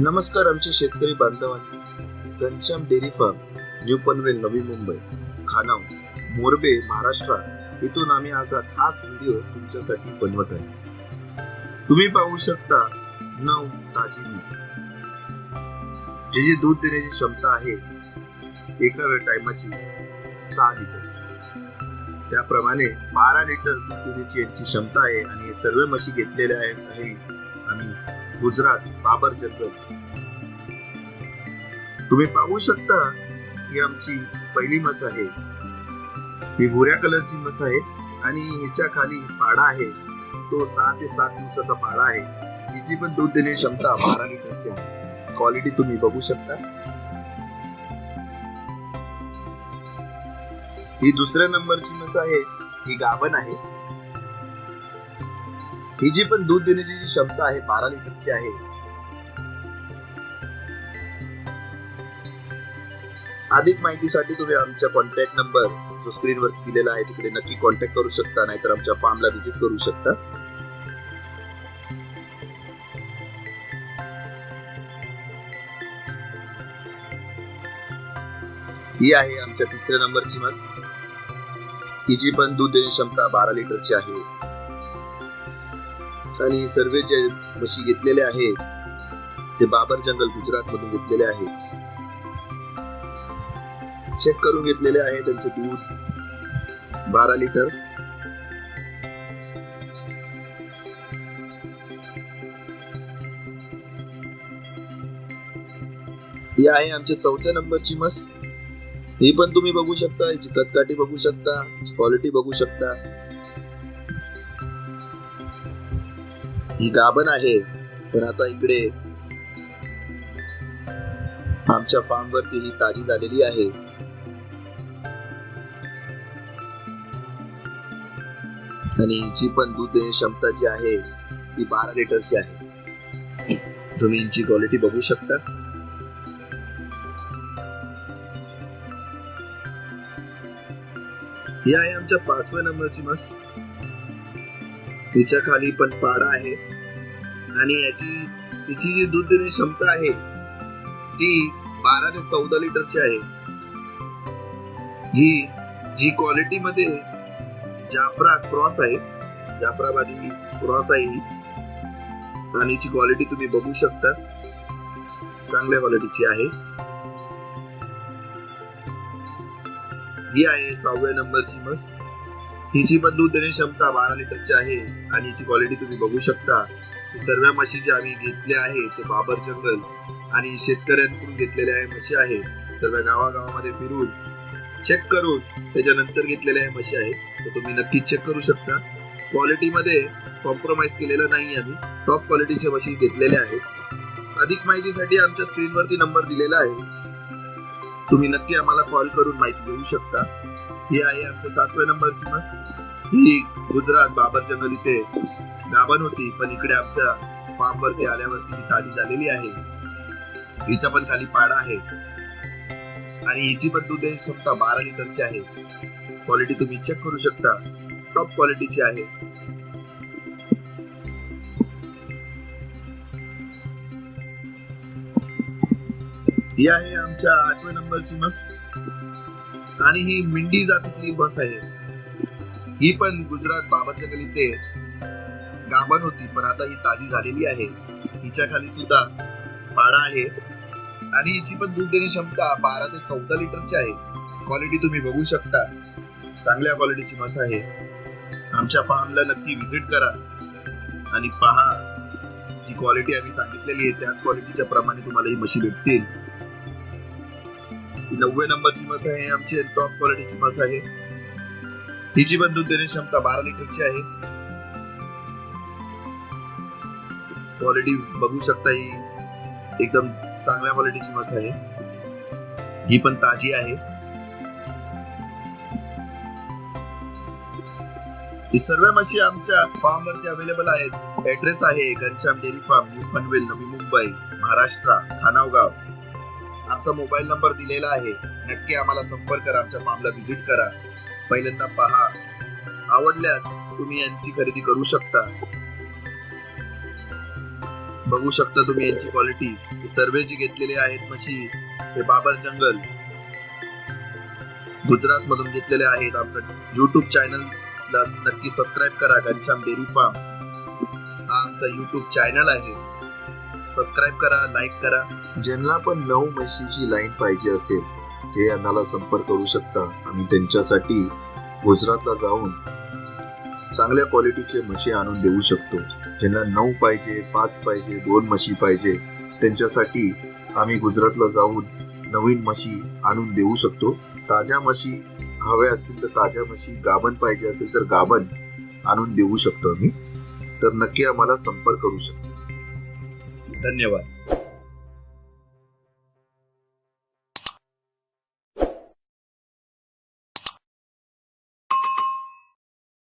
नमस्कार आमचे शेतकरी बांधवांनी. Ghanshyam dairy farm new Panvel Navi Mumbai Khanav Morbe Maharashtra. इथून आम्ही आज हा खास व्हिडिओ तुमच्यासाठी बनवत आहे. तुम्ही पाहू शकता नऊ ताजी म्हैस जी दूध देण्याची क्षमता आहे एका वेळ टायमाची सहा लिटरची. त्याप्रमाणे बारा लिटर दूध देण्याची यांची क्षमता आहे आणि हे सर्व म्हशी घेतलेल्या आहे आम्ही गुजरात बाबर जंगल. तुम्ही पाहू शकता ही आमची पहिली मस आहे. ही भुऱ्या कलरची मस आहे आणि हिच्या खाली पाडा आहे. तो सहा ते सात दिवसाचा पाडा आहे. हिची पण दूध देण्याची क्षमता बारा लिटरची आहे. क्वालिटी तुम्ही बघू शकता. ही दुसऱ्या नंबरची म्हस आहे. ही गाभण आहे. हिची पण दूध देण्याची जी क्षमता आहे बारा लिटरची आहे अधिक माहितीसाठी तुम्ही आमचा कॉन्टॅक्ट नंबर जो स्क्रीनवरती दिलेला आहे तिकडे नक्की कॉन्टॅक्ट करू शकता नाहीतर आमच्या फार्मला व्हिजिट करू शकता. ही आहे आमच्या तिसऱ्या नंबरची मस हिची पण दूध देण्याची क्षमता बारा लिटरची आहे आणि सर्व जे म्हशी घेतलेले आहेत ते बाबर जंगल गुजरात मधून घेतलेले आहे. चेक करून घेतलेले आहे त्यांचे दूध. बारा लिटर ही आहे आमच्या चौथ्या नंबरची मस. ही पण तुम्ही बघू शकता याची कटकाठी बघू शकता क्वालिटी बघू शकता. ही गाभण आहे. पण आता इकडे आमच्या फार्म वरती ही ताजी झालेली आहे. आणि हिची पण दूध देण्याची क्षमता जी आहे ती बारा लिटरची आहे. तुम्ही हिची क्वालिटी बघू शकता. ही आहे आमच्या पाचव्या नंबरची मस तिच्या खाली पण पाडा आहे. आणि याची तिची जी दूध देण्याची क्षमता आहे ती बारा ते चौदा लिटरची आहे. ही जी क्वालिटी मध्ये जाफरा क्रॉस आहे जाफराबादी क्रॉस आहे ही. आणि हिची क्वालिटी तुम्ही बघू शकता. चांगल्या क्वालिटीची आहे. ही आहे सहाव्या नंबरची मस. हिची पण दूध देण्याची क्षमता बारा लिटरची आहे आणि हिची क्वालिटी तुम्ही बघू शकता. सर्व म्हशी जे आम्ही घेतल्या आहे ते बाबर जंगल आणि शेतकऱ्यांकडून घेतलेल्या आहे म्हशी आहे. सर्व गावागावामध्ये फिरून चेक करून त्याच्यानंतर घेतलेल्या आहे म्हशी आहेत तर तुम्ही नक्की चेक करू शकता. क्वालिटीमध्ये कॉम्प्रोमाइज केलेलं नाही आम्ही. टॉप क्वालिटीच्या म्हशी घेतलेल्या आहेत. अधिक माहितीसाठी आमच्या स्क्रीनवरती नंबर दिलेला आहे. तुम्ही नक्की आम्हाला कॉल करून माहिती घेऊ शकता. ही आहे आमच्या सातव्या नंबरची मस ही गुजरात बाबर जंगल इथे गाभण होती पण इकडे आमच्या फार्म वरती आल्यावरती ही ताजी झालेली आहे. हिच्या पण खाली पाडा आहे. आणि हिची पण दूध क्षमता बारा लिटरची आहे. क्वालिटी तुम्ही चेक करू शकता. टॉप क्वालिटीची आहे. ही आहे आमच्या आठव्या नंबरची मस आणि ही मिंडी जातीतली बस आहे. ही पण गुजरात बाबाच्या जंगल ते गाभण होती पण आता ही ताजी झालेली आहे. हिच्या खाली सुद्धा पाडा आहे. आणि हिची पण दूध देण्याची क्षमता बारा ते चौदा लिटरची आहे. क्वालिटी तुम्ही बघू शकता. चांगल्या क्वालिटीची मस आहे. आमच्या फार्मला नक्की व्हिजिट करा. आणि पहा जी क्वालिटी आम्ही सांगितलेली आहे त्याच क्वालिटीच्या प्रमाणे तुम्हाला ही म्हशी भेटतील. नव्वद नंबरची बस आहे आमची टॉप क्वालिटीची मस आहे. हिची पण दूध देण्याची क्षमता बारा लिटरची आहे. क्वालिटी बघू शकता ही एकदम चांगल्या क्वालिटीची मस आहे. ही पण ताजी आहे. ही सर्व म्हशी आमच्या फार्म वरती अवेलेबल आहेत. ऍड्रेस आहे Ghanshyam dairy farm new Panvel Navi Mumbai Maharashtra खानावगाव. आमचा मोबाईल नंबर दिलेला आहे. नक्की आम्हाला संपर्क करा आमच्या फार्मला व्हिजिट करा. पहिल्यांदा पहा. आवडल्यास तुम्ही यांची खरेदी करू शकता. बघू शकता तुम्ही यांची क्वालिटी. हे सर्वे जी घेतलेले आहेत म्हशी हे बाबर जंगल. गुजरात मधून घेतलेले आहेत. आमचं युट्यूब चॅनलला नक्की सबस्क्राईब करा घनश्याम डेअरी फार्म. हा आमचा युट्यूब चॅनल आहे. सबस्क्राईब करा लाईक करा. ज्यांना पण नऊ म्हशीची लाईन पाहिजे असेल ते आम्हाला संपर्क करू शकता. आम्ही त्यांच्यासाठी गुजरातला जाऊन चांगल्या क्वालिटीचे म्हशी आणून देऊ शकतो. ज्यांना नऊ पाहिजे पाच पाहिजे दोन म्हशी पाहिजे त्यांच्यासाठी आम्ही गुजरातला जाऊन नवीन म्हशी आणून देऊ शकतो. ताज्या म्हशी हव्या असतील तर ताज्या म्हशी गाभण पाहिजे असेल तर गाभण आणून देऊ शकतो आम्ही. तर नक्की आम्हाला संपर्क करू शकतो. धन्यवाद.